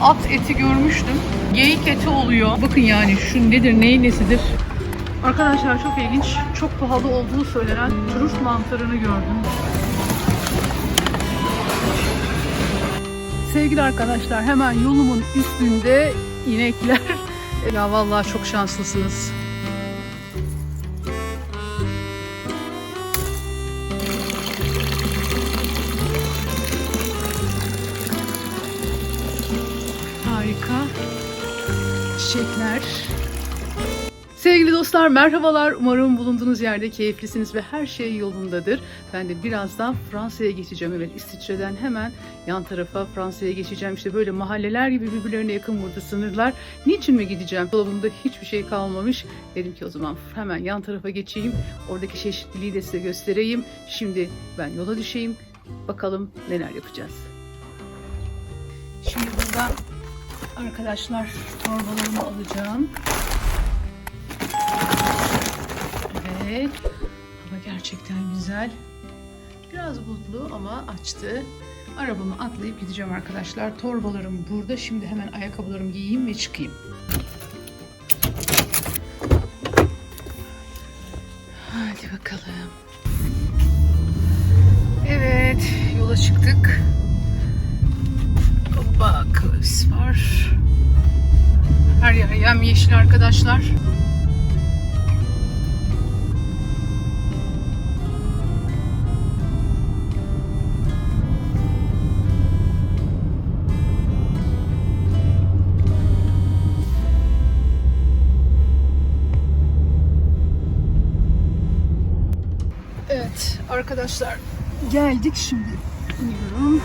at eti görmüştüm. Geyik eti oluyor. Bakın yani şu nedir, neyin nesidir? Arkadaşlar çok ilginç. Çok pahalı olduğu söylenen turist mantarını gördüm. Sevgili arkadaşlar hemen yolumun üstünde inekler. Ya vallahi çok şanslısınız. Çiçekler. Sevgili dostlar merhabalar. Umarım bulunduğunuz yerde keyiflisiniz ve her şey yolundadır. Ben de birazdan Fransa'ya geçeceğim. Evet İsviçre'den hemen yan tarafa Fransa'ya geçeceğim. İşte böyle mahalleler gibi birbirlerine yakın burada sınırlar. Niçin mi gideceğim? Dolabımda hiçbir şey kalmamış. Dedim ki o zaman hemen yan tarafa geçeyim. Oradaki çeşitliliği de size göstereyim. Şimdi ben yola düşeyim. Bakalım neler yapacağız. Şimdi burada arkadaşlar torbalarımı alacağım. Evet. Hava gerçekten güzel. Biraz bulutlu ama açtı. Arabamı atlayıp gideceğim arkadaşlar. Torbalarım burada. Şimdi hemen ayakkabılarımı giyeyim ve çıkayım. Hadi bakalım. Evet, yola çıktık. Hoppa, kız var. Her yer yemyeşil arkadaşlar. Evet arkadaşlar geldik şimdi. İniyorum.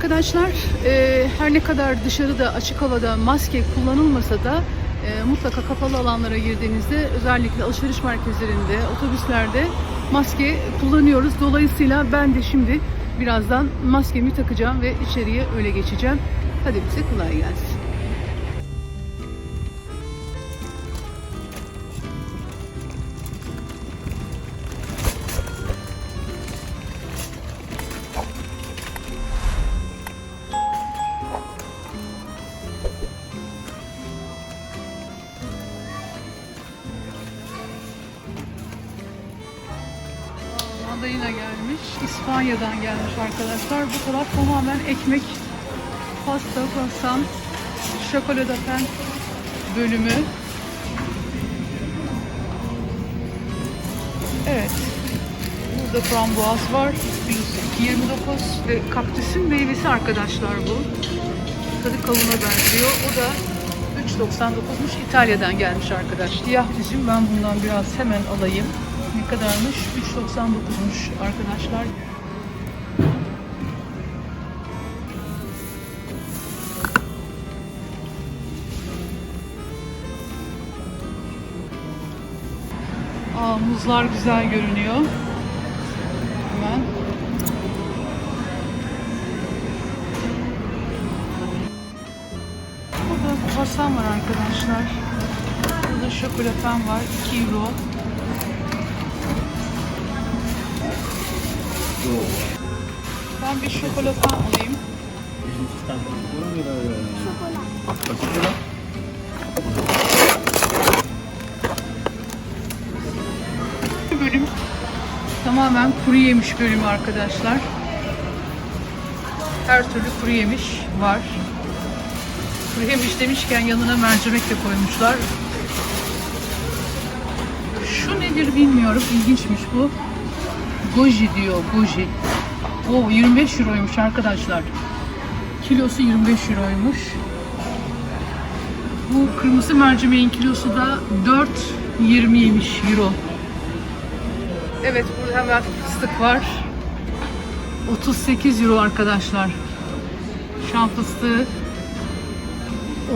Arkadaşlar, e, her ne kadar dışarıda açık havada maske kullanılmasa da e, mutlaka kapalı alanlara girdiğinizde özellikle alışveriş merkezlerinde, otobüslerde maske kullanıyoruz. Dolayısıyla ben de şimdi birazdan maskemi takacağım ve içeriye öyle geçeceğim. Hadi bize kolay gelsin. İspanya'dan gelmiş arkadaşlar. Bu taraf tamamen ekmek, pasta, croissant, şokoladafen bölümü. Evet. Burada frambuaz var. 29 ve kaktüsün meyvesi arkadaşlar bu. Tadı kavuna benziyor. O da 3.99'muş. İtalya'dan gelmiş arkadaş. Siyah üzüm ben bundan biraz hemen alayım. Ne kadarmış? 3.99'muş arkadaşlar. Muzlar güzel görünüyor. Hemen. Burada kruvasan var arkadaşlar. Burada şokolaten var. 2 euro. Ben bir şokolata alayım. Bölüm tamamen kuru yemiş bölümü arkadaşlar. Her türlü kuru yemiş var. Kuru yemiş demişken yanına mercimek de koymuşlar. Şu nedir bilmiyorum. İlginçmiş bu. Goji diyor. Goji. O 25 euroymuş arkadaşlar. Kilosu 25 euroymuş. Bu kırmızı mercimeğin kilosu da 4.20'ymiş euro. Evet burada hemen fıstık var. 38 euro arkadaşlar. Şam fıstığı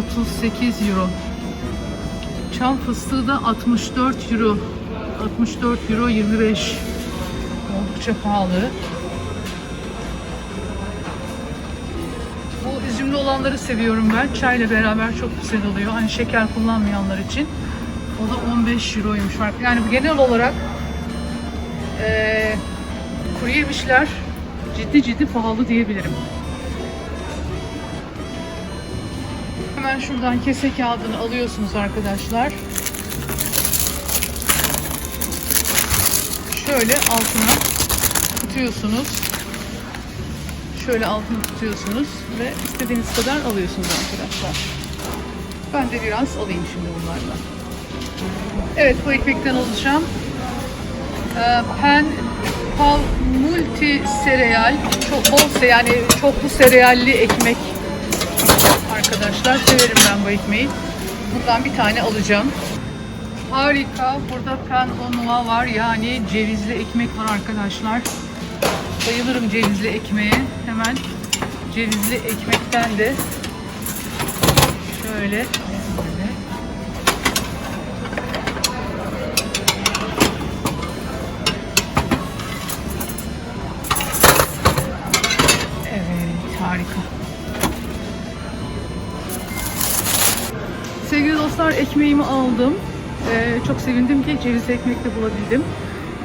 38 euro. Çam fıstığı da 64 euro. 64 euro 25. Oldukça pahalı. Bu üzümlü olanları seviyorum ben. Çayla beraber çok güzel oluyor. Hani şeker kullanmayanlar için. O da 15 euroymuş. Yani genel olarak eee kuru yemişler ciddi ciddi pahalı diyebilirim. Hemen şuradan kese kağıdını alıyorsunuz arkadaşlar. Şöyle altına tutuyorsunuz. Şöyle altını tutuyorsunuz ve istediğiniz kadar alıyorsunuz arkadaşlar. Ben de biraz alayım şimdi bunlarla. Evet bu ekmekten alacağım. Ee, pen pal multi sereal çok bol se- yani çoklu serealli ekmek arkadaşlar severim ben bu ekmeği. Bundan bir tane alacağım. Harika. Burada pen onua var. Yani cevizli ekmek var arkadaşlar. Bayılırım cevizli ekmeğe. Hemen cevizli ekmekten de şöyle Dostlar, ekmeğimi aldım. Ee, çok sevindim ki cevizli ekmek de bulabildim.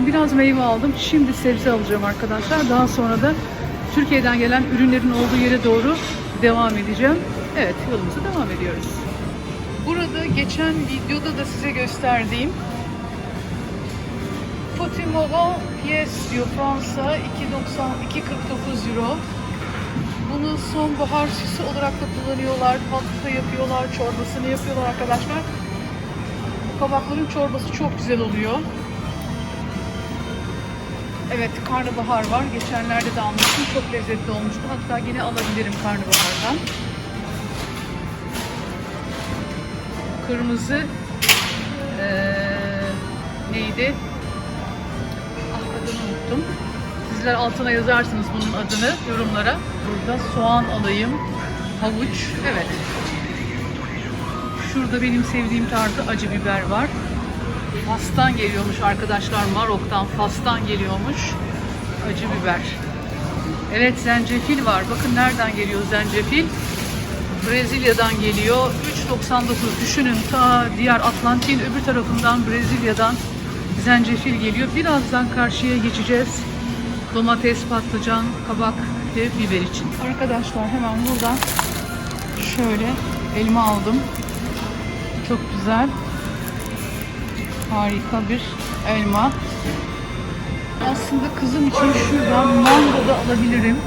Biraz meyve aldım. Şimdi sebze alacağım arkadaşlar. Daha sonra da Türkiye'den gelen ürünlerin olduğu yere doğru devam edeceğim. Evet, yolumuza devam ediyoruz. Burada geçen videoda da size gösterdiğim Potimoro Pièce diyor Fransa 2.90 2.49 euro. Bunu sonbahar süsü olarak da kullanıyorlar. Tatlı yapıyorlar, çorbasını yapıyorlar arkadaşlar. Kabakların çorbası çok güzel oluyor. Evet, karnabahar var. Geçenlerde de almıştım. Çok lezzetli olmuştu. Hatta yine alabilirim karnabahardan. Kırmızı eee, neydi? Ah adını unuttum. Sizler altına yazarsınız bunun adını yorumlara. Burada soğan alayım. Havuç. Evet. Şurada benim sevdiğim tarzda acı biber var. Fas'tan geliyormuş arkadaşlar. Marok'tan, Fas'tan geliyormuş. Acı biber. Evet zencefil var. Bakın nereden geliyor zencefil? Brezilya'dan geliyor. 3.99 düşünün ta diğer Atlantik'in öbür tarafından Brezilya'dan zencefil geliyor. Birazdan karşıya geçeceğiz. Domates, patlıcan, kabak ve biber için. Arkadaşlar hemen buradan şöyle elma aldım. Çok güzel. Harika bir elma. Aslında kızım için şuradan mango da alabilirim.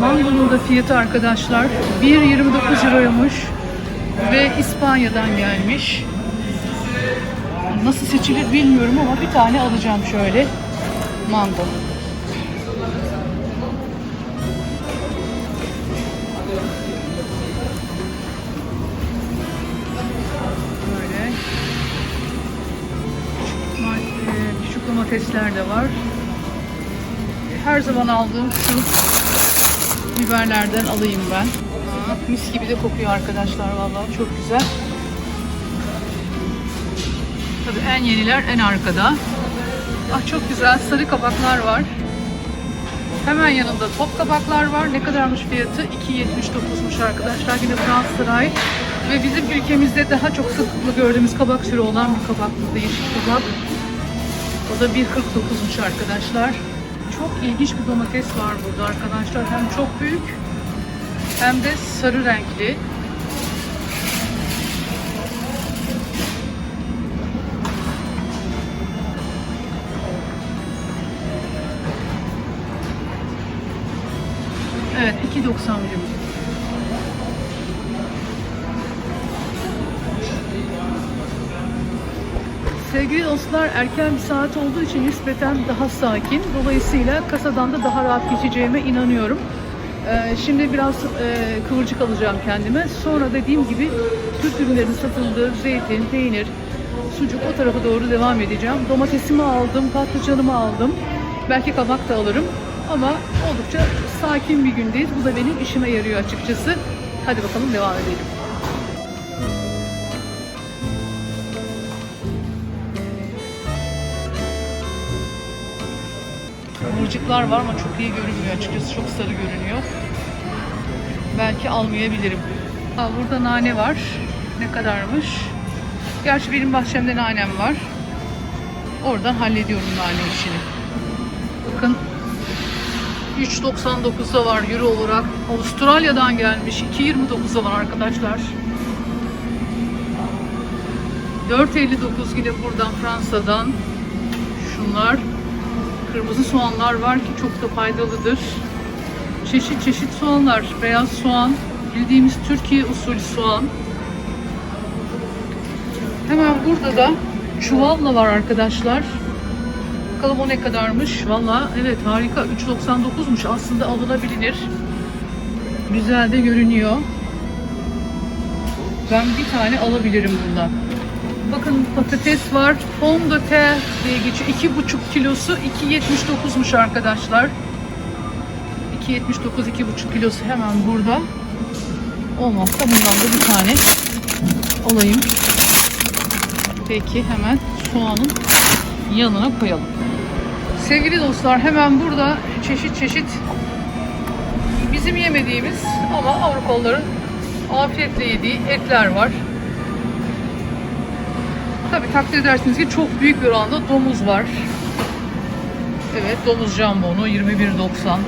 Mangonun da fiyatı arkadaşlar 1.29 euroymuş ve İspanya'dan gelmiş. Nasıl seçilir bilmiyorum ama bir tane alacağım şöyle mango. Her zaman aldığım şu biberlerden alayım ben. Aa, mis gibi de kokuyor arkadaşlar vallahi çok güzel. Tabii en yeniler en arkada. Ah çok güzel sarı kabaklar var. Hemen yanında top kabaklar var. Ne kadarmış fiyatı? 2.79'muş arkadaşlar. Yine Fransız ait. Ve bizim ülkemizde daha çok sıklıkla gördüğümüz kabak türü olan bir kabak değişik kabak. O da 1.49'muş arkadaşlar. Çok ilginç bir domates var burada arkadaşlar. Hem çok büyük hem de sarı renkli. Evet 2.90 milim. Sevgili dostlar erken bir saat olduğu için nispeten daha sakin. Dolayısıyla kasadan da daha rahat geçeceğime inanıyorum. Ee, şimdi biraz e, kıvırcık alacağım kendime. Sonra dediğim gibi Türk ürünlerinin satıldığı zeytin, peynir, sucuk o tarafa doğru devam edeceğim. Domatesimi aldım, patlıcanımı aldım. Belki kabak da alırım. Ama oldukça sakin bir gündeyiz. Bu da benim işime yarıyor açıkçası. Hadi bakalım devam edelim. Kıvırcıklar var ama çok iyi görünmüyor açıkçası. Çok sarı görünüyor. belki almayabilirim. Ha, burada nane var. Ne kadarmış? Gerçi benim bahçemde nanem var. Oradan hallediyorum nane işini. Bakın 3.99'da var euro olarak. Avustralya'dan gelmiş. 2.29'da var arkadaşlar. 4.59 yine buradan Fransa'dan. Şunlar. Kırmızı soğanlar var ki çok da faydalıdır. Çeşit çeşit soğanlar. Beyaz soğan. Bildiğimiz Türkiye usulü soğan. Hemen burada da çuvalla var arkadaşlar. Bakalım o ne kadarmış. Valla evet harika. 3.99'muş. Aslında alınabilir. Güzel de görünüyor. Ben bir tane alabilirim bundan. Bakın patates var. Fond de terre diye geçiyor. 2,5 kilosu 2.79'muş arkadaşlar. 2.79 2,5 kilosu hemen burada. Olmazsa bundan da bir tane alayım. Peki hemen soğanın yanına koyalım. Sevgili dostlar hemen burada çeşit çeşit bizim yemediğimiz ama Avrupalıların afiyetle yediği etler var. Tabi takdir edersiniz ki çok büyük bir oranda domuz var. Evet domuz jambonu 21.90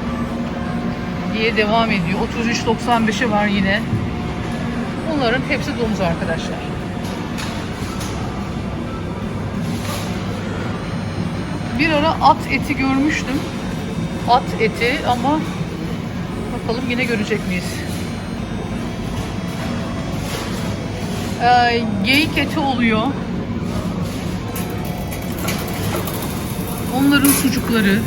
diye devam ediyor. 33.95'e var yine. Bunların hepsi domuz arkadaşlar. Bir ara at eti görmüştüm. At eti ama bakalım yine görecek miyiz? Ee, geyik eti oluyor. Onların sucukları.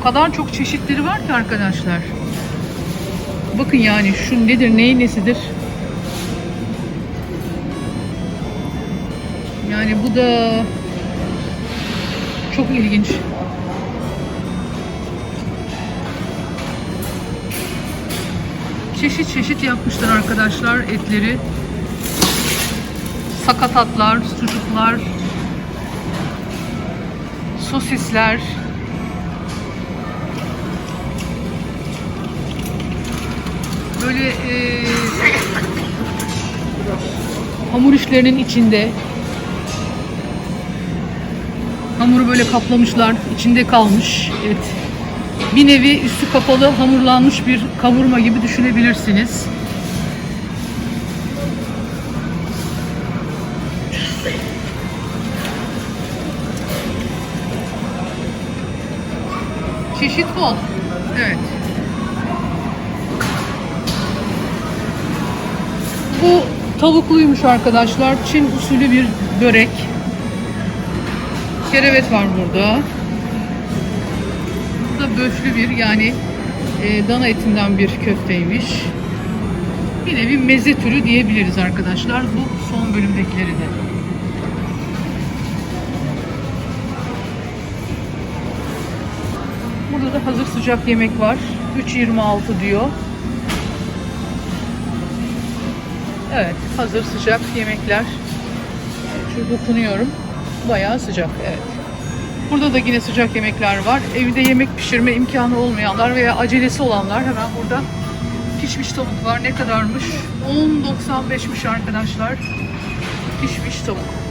O kadar çok çeşitleri var ki arkadaşlar. Bakın yani şu nedir, neyin nesidir? Yani bu da çok ilginç. Çeşit çeşit yapmışlar arkadaşlar etleri. Sakatatlar, sucuklar, sosisler. Böyle e, hamur işlerinin içinde hamuru böyle kaplamışlar, içinde kalmış et. Bir nevi üstü kapalı hamurlanmış bir kavurma gibi düşünebilirsiniz. Çeşit bol. Evet. Bu tavukluymuş arkadaşlar. Çin usulü bir börek. Kerevet var burada. Bu da böflü bir yani e, dana etinden bir köfteymiş. Bir nevi meze türü diyebiliriz arkadaşlar. Bu son bölümdekileri de. Hazır sıcak yemek var. 3.26 diyor. Evet, hazır sıcak yemekler. Şu dokunuyorum. Bayağı sıcak, evet. Burada da yine sıcak yemekler var. Evde yemek pişirme imkanı olmayanlar veya acelesi olanlar hemen burada pişmiş tavuk var. Ne kadarmış? 10.95'miş arkadaşlar. Pişmiş tavuk.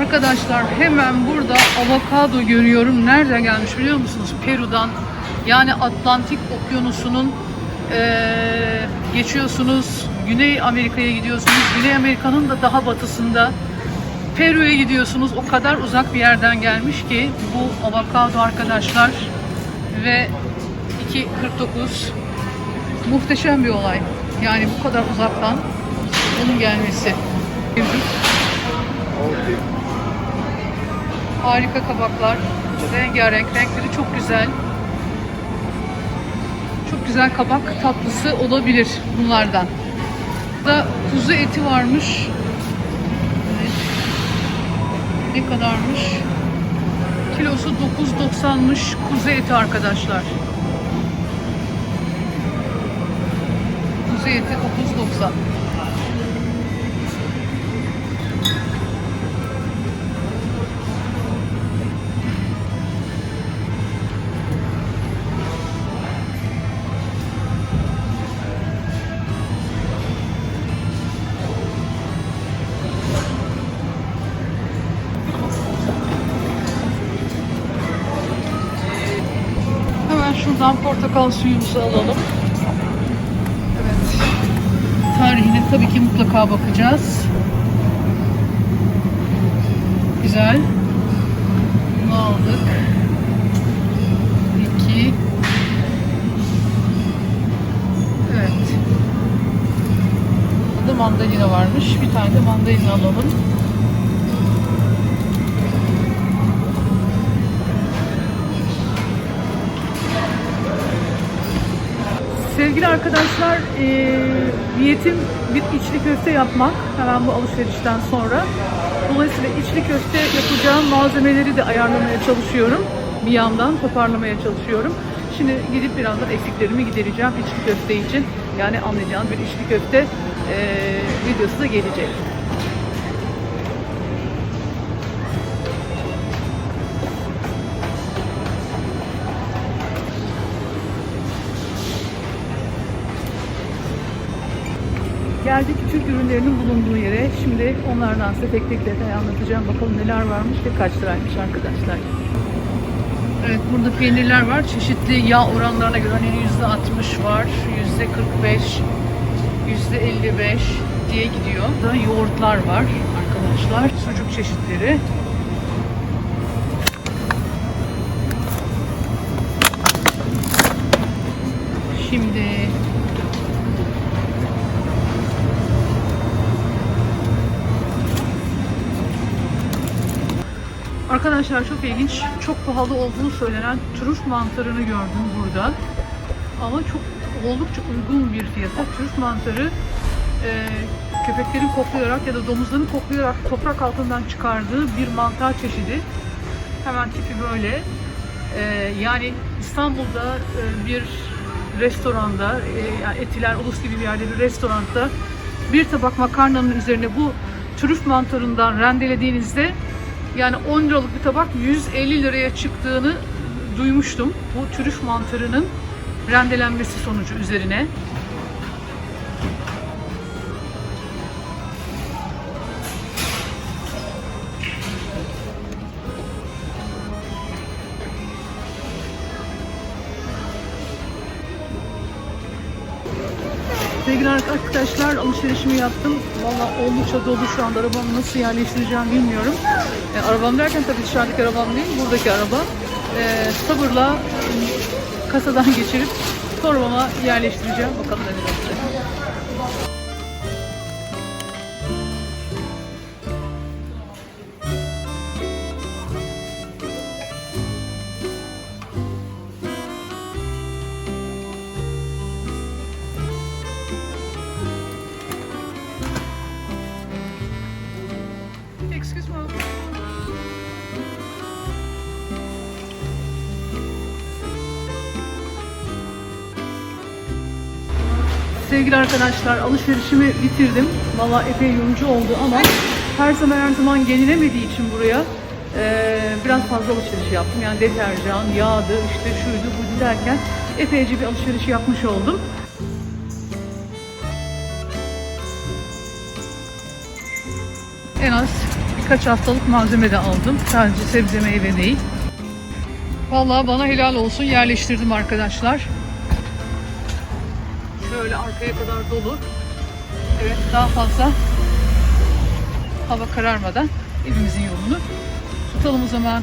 Arkadaşlar hemen burada avokado görüyorum. Nereden gelmiş biliyor musunuz? Peru'dan. Yani Atlantik Okyanusu'nun eee, geçiyorsunuz. Güney Amerika'ya gidiyorsunuz. Güney Amerika'nın da daha batısında. Peru'ya gidiyorsunuz. O kadar uzak bir yerden gelmiş ki bu avokado arkadaşlar. Ve 2.49 muhteşem bir olay. Yani bu kadar uzaktan onun gelmesi. Harika kabaklar. Rengarenk. Renkleri çok güzel. Çok güzel kabak tatlısı olabilir bunlardan. Da kuzu eti varmış. Ne kadarmış? Kilosu 9.90'mış kuzu eti arkadaşlar. Kuzu eti 9.90. Şuradan portakal suyumuzu alalım. Evet. Tarihine tabii ki mutlaka bakacağız. Güzel. Bunu aldık. İki. Evet. Burada mandalina varmış. Bir tane de mandalina alalım. Sevgili arkadaşlar, eee niyetim bir içli köfte yapmak hemen bu alışverişten sonra. Dolayısıyla içli köfte yapacağım malzemeleri de ayarlamaya çalışıyorum. Bir yandan toparlamaya çalışıyorum. Şimdi gidip birazdan eksiklerimi gidereceğim içli köfte için. Yani anlayacağınız bir içli köfte eee, videosu da gelecek. Geldik Türk ürünlerinin bulunduğu yere. Şimdi onlardan size tek tek detay anlatacağım. Bakalım neler varmış ve kaç liraymış arkadaşlar. Evet burada peynirler var. Çeşitli yağ oranlarına göre hani %60 var, %45, %55 diye gidiyor. Burada yoğurtlar var arkadaşlar. Sucuk çeşitleri. Şimdi Arkadaşlar çok ilginç, çok pahalı olduğunu söylenen trüf mantarını gördüm burada. Ama çok oldukça uygun bir fiyata. Trüf mantarı e, köpeklerin koklayarak ya da domuzların koklayarak toprak altından çıkardığı bir mantar çeşidi. Hemen tipi böyle. E, yani İstanbul'da e, bir restoranda, e, yani Etiler Ulus gibi bir yerde bir restoranda bir tabak makarnanın üzerine bu trüf mantarından rendelediğinizde yani 10 liralık bir tabak 150 liraya çıktığını duymuştum. Bu trüf mantarının rendelenmesi sonucu üzerine. Sevgili arkadaşlar alışverişimi yaptım. Valla oldukça dolu şu anda arabamı nasıl yerleştireceğim bilmiyorum. E, arabam derken tabii dışarıdaki arabam değil, buradaki araba. E, sabırla e, kasadan geçirip torbama yerleştireceğim. Bakalım neler olacak. Sevgili arkadaşlar alışverişimi bitirdim. Valla epey yorucu oldu ama her zaman her zaman gelinemediği için buraya eee, biraz fazla alışveriş yaptım. Yani deterjan, yağdı, işte şuydu buydu derken epeyce bir alışveriş yapmış oldum. En az birkaç haftalık malzeme de aldım. Sadece sebze meyve değil. Vallahi bana helal olsun yerleştirdim arkadaşlar. Şöyle arkaya kadar dolu. Evet daha fazla hava kararmadan evimizin yolunu tutalım o zaman.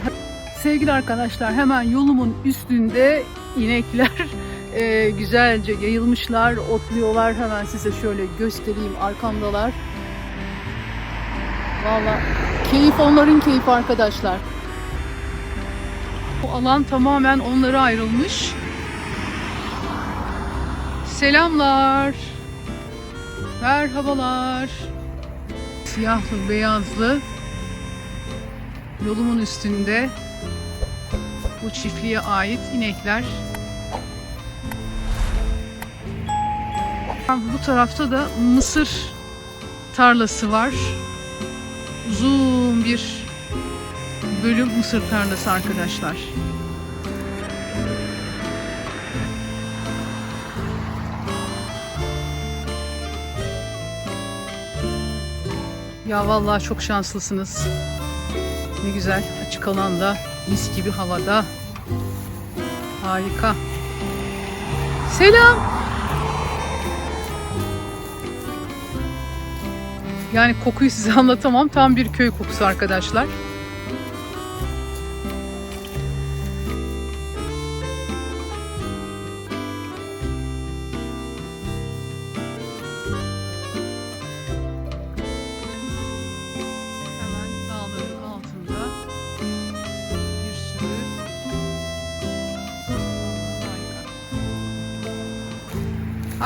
Sevgili arkadaşlar hemen yolumun üstünde inekler e, güzelce yayılmışlar, otluyorlar. Hemen size şöyle göstereyim arkamdalar. Valla keyif onların keyfi arkadaşlar. Bu alan tamamen onlara ayrılmış. Selamlar. Merhabalar. Siyahlı, beyazlı yolumun üstünde bu çiftliğe ait inekler. Bu tarafta da mısır tarlası var uzun bir bölüm mısır tarlası arkadaşlar. Ya vallahi çok şanslısınız. Ne güzel açık alanda, mis gibi havada. Harika. Selam. Yani kokuyu size anlatamam. Tam bir köy kokusu arkadaşlar.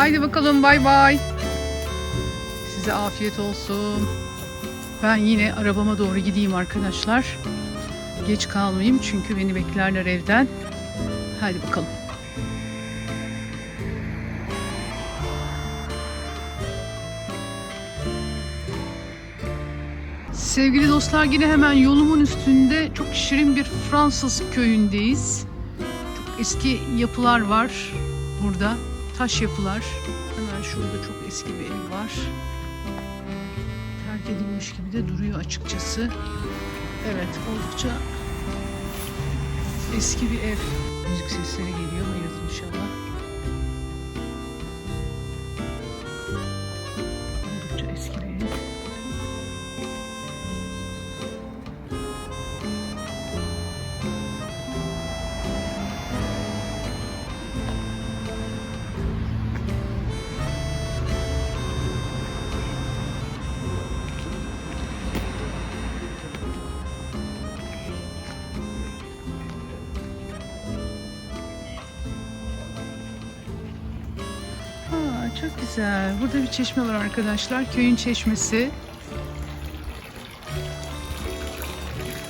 Haydi bakalım bay bay. Size afiyet olsun. Ben yine arabama doğru gideyim arkadaşlar. Geç kalmayayım çünkü beni beklerler evden. Hadi bakalım. Sevgili dostlar yine hemen yolumun üstünde çok şirin bir Fransız köyündeyiz. Çok eski yapılar var burada. Taş yapılar. Hemen şurada çok eski bir ev var. Terk edilmiş gibi de duruyor açıkçası. Evet oldukça eski bir ev. Müzik sesleri geliyor. Hayırdır inşallah. Çok güzel. Burada bir çeşme var arkadaşlar. Köyün çeşmesi.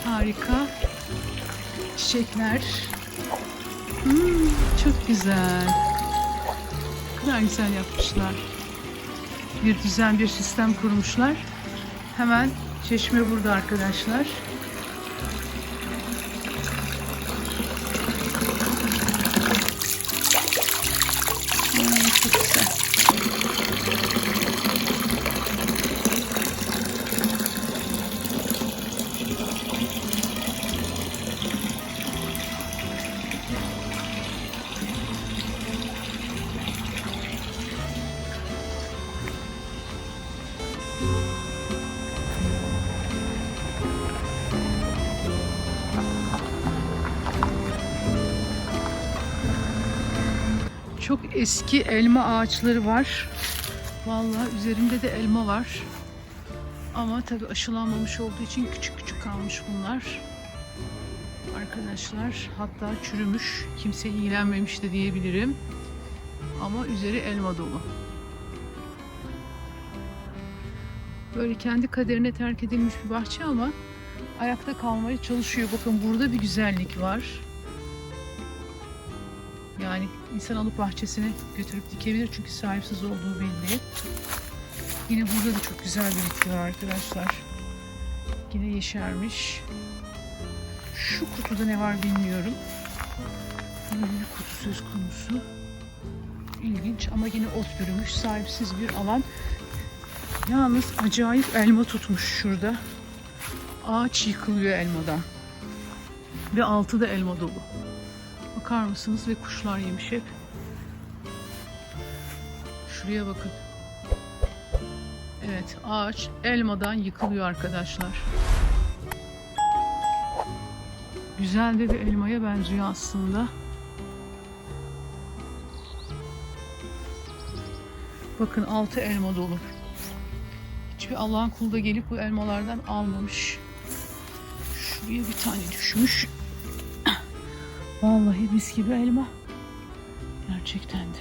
Harika. Çiçekler. Hmm, çok güzel. Ne kadar güzel yapmışlar. Bir düzen, bir sistem kurmuşlar. Hemen çeşme burada arkadaşlar. Çok eski elma ağaçları var. Vallahi üzerinde de elma var. Ama tabii aşılanmamış olduğu için küçük küçük kalmış bunlar. Arkadaşlar hatta çürümüş. Kimse ilgilenmemiş de diyebilirim. Ama üzeri elma dolu. Böyle kendi kaderine terk edilmiş bir bahçe ama ayakta kalmaya çalışıyor. Bakın burada bir güzellik var. Yani insan alıp bahçesine götürüp dikebilir çünkü sahipsiz olduğu belli. Yine burada da çok güzel bir bitki var arkadaşlar. Yine yeşermiş. Şu kutuda ne var bilmiyorum. Böyle bir kutu söz konusu. İlginç ama yine ot bürümüş. Sahipsiz bir alan. Yalnız acayip elma tutmuş şurada. Ağaç yıkılıyor elmadan. Ve altı da elma dolu. Bakar mısınız? Ve kuşlar yemiş hep. Şuraya bakın. Evet ağaç elmadan yıkılıyor arkadaşlar. Güzel de bir elmaya benziyor aslında. Bakın altı elma dolu. Hiçbir Allah'ın kulu da gelip bu elmalardan almamış. Şuraya bir tane düşmüş. Vallahi mis gibi elma. Gerçekten de.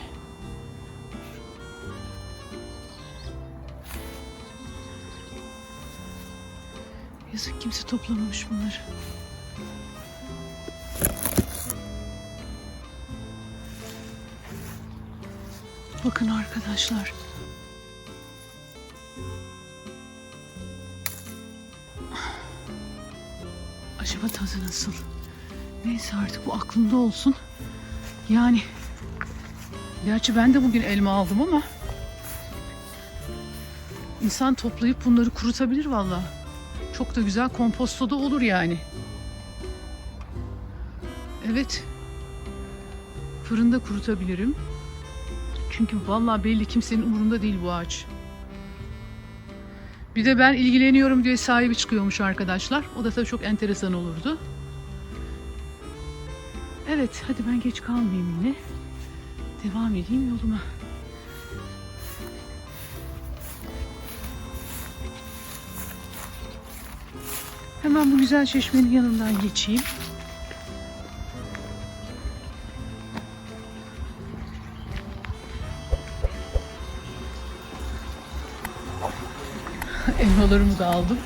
Yazık kimse toplamamış bunları. Bakın arkadaşlar. Acaba tadı nasıl? Neyse artık bu aklımda olsun. Yani gerçi ben de bugün elma aldım ama insan toplayıp bunları kurutabilir valla. Çok da güzel komposto da olur yani. Evet. Fırında kurutabilirim. Çünkü vallahi belli kimsenin umurunda değil bu ağaç. Bir de ben ilgileniyorum diye sahibi çıkıyormuş arkadaşlar. O da tabii çok enteresan olurdu. Evet, hadi ben geç kalmayayım yine. Devam edeyim yoluma. Hemen bu güzel çeşmenin yanından geçeyim. Elmalarımı da aldım.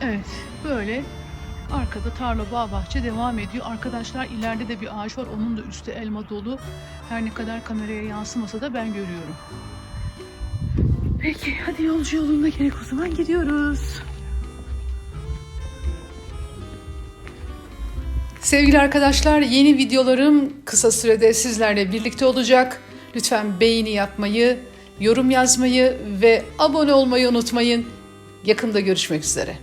Evet, böyle arkada tarla, bağ, bahçe devam ediyor. Arkadaşlar ileride de bir ağaç var. Onun da üstü elma dolu. Her ne kadar kameraya yansımasa da ben görüyorum. Peki, hadi yolcu yolunda gerek o zaman gidiyoruz. Sevgili arkadaşlar, yeni videolarım kısa sürede sizlerle birlikte olacak. Lütfen beğeni yapmayı, yorum yazmayı ve abone olmayı unutmayın. Yakında görüşmek üzere.